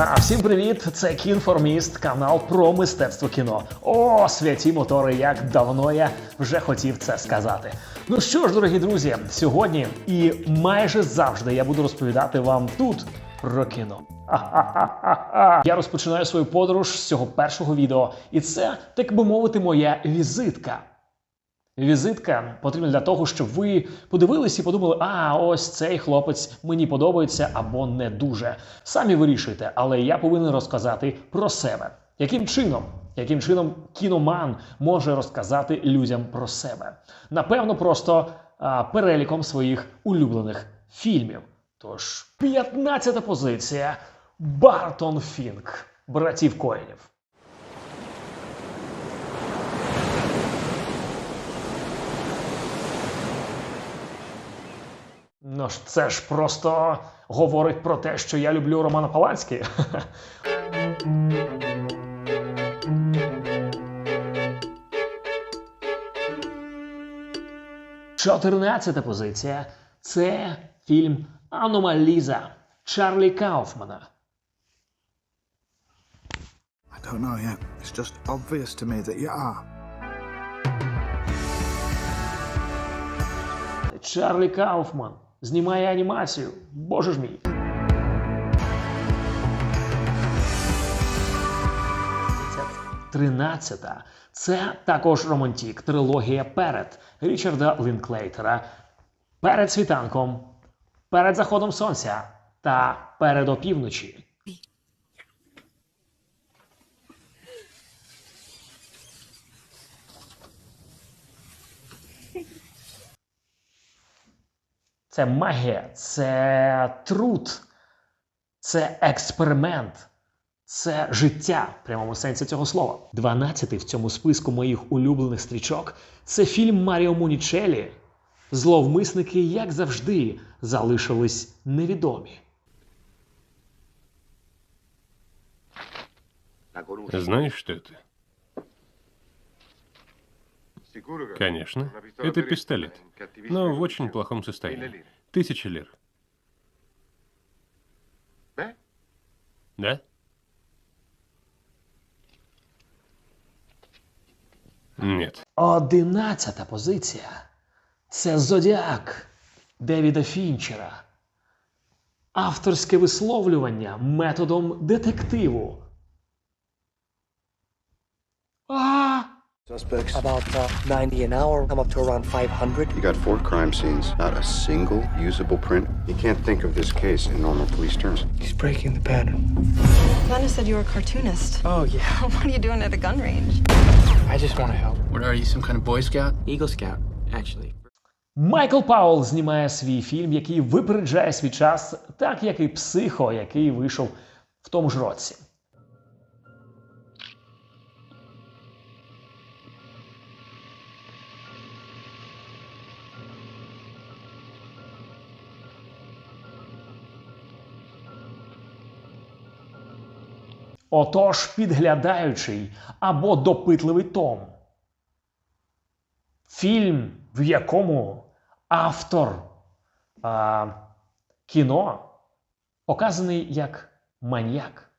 Всім привіт! Це Кінформіст, канал про мистецтво кіно. О, святі мотори! Як давно я вже хотів це сказати. Ну що ж, дорогі друзі, сьогодні і майже завжди я буду розповідати вам тут про кіно. Я розпочинаю свою подорож з цього першого відео, і це, так би мовити, моя візитка. Візитка потрібна для того, щоб ви подивились і подумали, а ось цей хлопець мені подобається або не дуже. Самі вирішуйте, але я повинен розказати про себе. Яким чином? Яким чином кіноман може розказати людям про себе? Напевно, просто а, переліком своїх улюблених фільмів. Тож, 15 позиція Бартон Фінк, братів Коїнів. Ну ж, це ж просто говорить про те, що я люблю Романа Паланський. Чотирнадцята позиція це фільм Аномаліза Чарлі Кауфмана. I don't know yet. It's just obvious to me that you are. Чарлі Кауфман знімає анімацію. Боже ж мій. Тринадцята. Це також романтік, трилогія перед Річарда Лінклейтера. Перед світанком, перед заходом сонця та перед опівночі. Це магія, це труд, це експеримент, це життя в прямому сенсі цього слова. Дванадцятий в цьому списку моїх улюблених стрічок це фільм Маріо Мунічелі. Зловмисники, як завжди, залишились невідомі. Знаешь, что это? Конечно. Это пистолет. Но в очень плохом состоянии. Тысяча лир. Да? Нет. Одинадцята позиція це Зодіак Девіда Фінчера. Авторське висловлювання методом детективу. Suspects about uh, 90 an hour, come up to around 500. You got four crime scenes, not a single usable print. You can't think of this case in normal police terms. He's breaking the pattern. Glenna said you were a cartoonist. Oh, yeah. What are you doing at a gun range? I just want to help. What are you, some kind of Boy Scout? Eagle Scout, actually. Майкл Пауэлл знімає свій фільм, який випереджає свій час, так як і психо, який вийшов в тому ж році. Отож, підглядаючий або допитливий Том. Фільм, в якому автор а, кіно показаний як маньяк.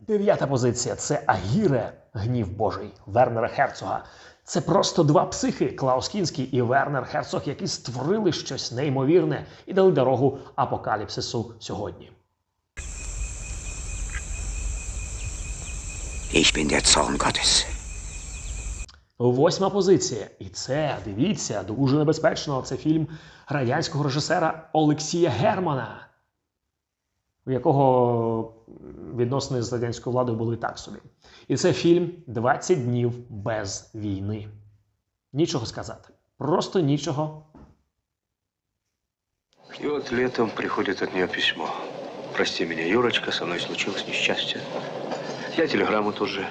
Дев'ята позиція це Агіре, гнів Божий Вернера Херцога. Це просто два психи Клаус Кінський і Вернер Херцог, які створили щось неймовірне і дали дорогу апокаліпсису сьогодні. Ich bin der Zorn Gottes. Восьма позиція. І це, дивіться, дуже небезпечно. Це фільм радянського режисера Олексія Германа, у якого відносини з радянською владою були так собі. І це фільм «20 днів без війни. Нічого сказати. Просто нічого. И вот летом приходит от нее письмо. Прости меня, Юрочка, со мной случилось несчастье. Я телеграмму тут же.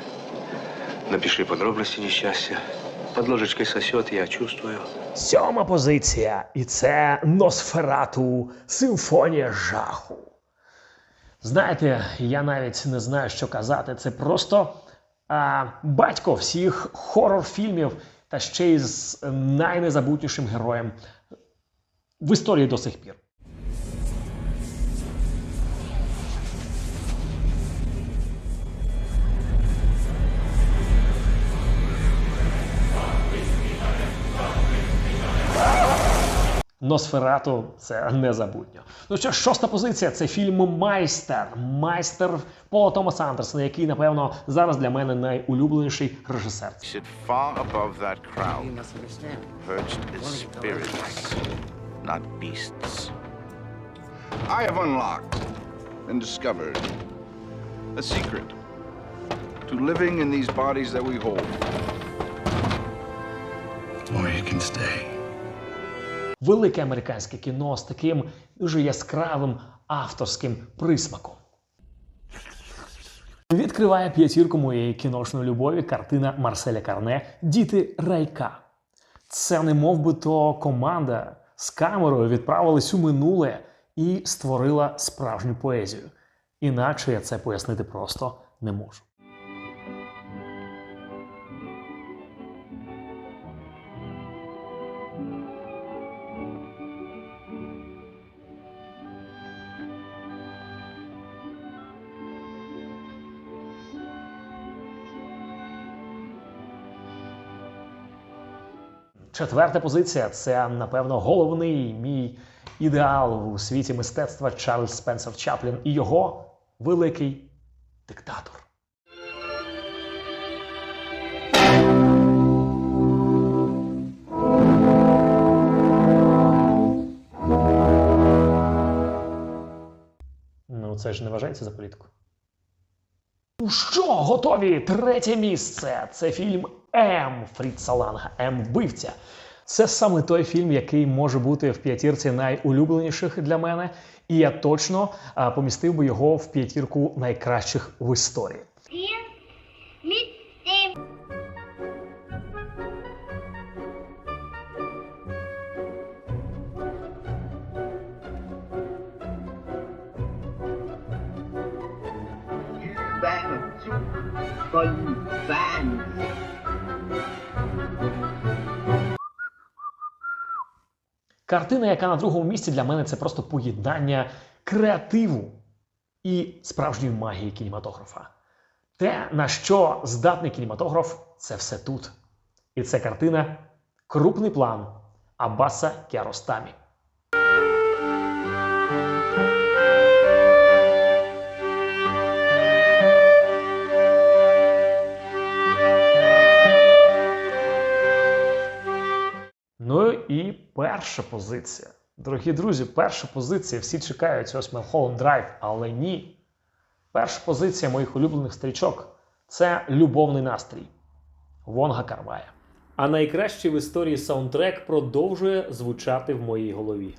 Напиши подробности несчастья. Под ложечкой сосет, я чувствую. Сьома позиція. І це Носферату Симфонія жаху. Знаєте, я навіть не знаю, що казати. Це просто а, батько всіх хорор-фільмів та ще й з найнезабутнішим героєм в історії до сих пір. Носферату це незабутньо. Ну що, шоста позиція це фільм Майстер. Майстер Пола Томаса Андерсона, який, напевно, зараз для мене найулюбленіший режисер. Not beasts. I have unlocked and discovered a secret to living in these bodies that we hold. Or you can stay. Велике американське кіно з таким дуже яскравим авторським присмаком. Відкриває п'ятірку моєї кіношної любові картина Марселя Карне Діти райка. Це не мов би то команда з камерою відправилась у минуле і створила справжню поезію. Інакше я це пояснити просто не можу. Четверта позиція це, напевно, головний мій ідеал у світі мистецтва Чарльз Спенсер Чаплін і його великий диктатор. Ну, це ж не вважається за політику. Ну що, готові? Третє місце. Це фільм М. Фріца Ланга. М. Вбивця. Це саме той фільм, який може бути в п'ятірці найулюбленіших для мене, і я точно а, помістив би його в п'ятірку найкращих в історії. Картина, яка на другому місці для мене це просто поєднання креативу і справжньої магії кінематографа. Те, на що здатний кінематограф, це все тут. І це картина Крупний план Аббаса Кіаростамі. І перша позиція. Дорогі друзі, перша позиція. Всі чекають ось Мелхолланд Драйв, але ні. Перша позиція моїх улюблених стрічок це любовний настрій Вонга Карвая. А найкращий в історії саундтрек продовжує звучати в моїй голові.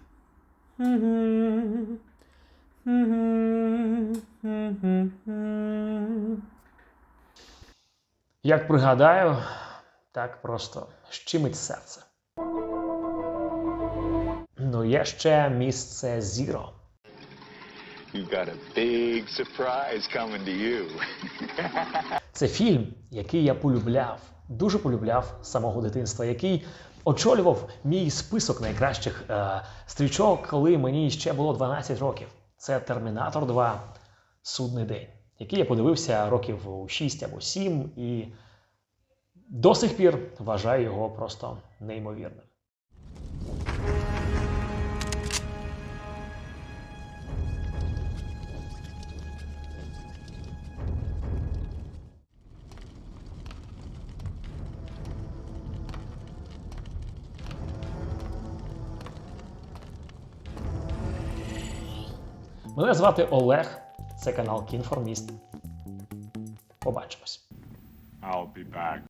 Як пригадаю, так просто щимить серце. Є ще місце Зіро. Це фільм, який я полюбляв, дуже полюбляв з самого дитинства, який очолював мій список найкращих е, стрічок, коли мені ще було 12 років. Це Термінатор 2 Судний день, який я подивився років 6 або 7 і до сих пір вважаю його просто неймовірним. Мене звати Олег, це канал Кінформіст. Побачимось. I'll be back.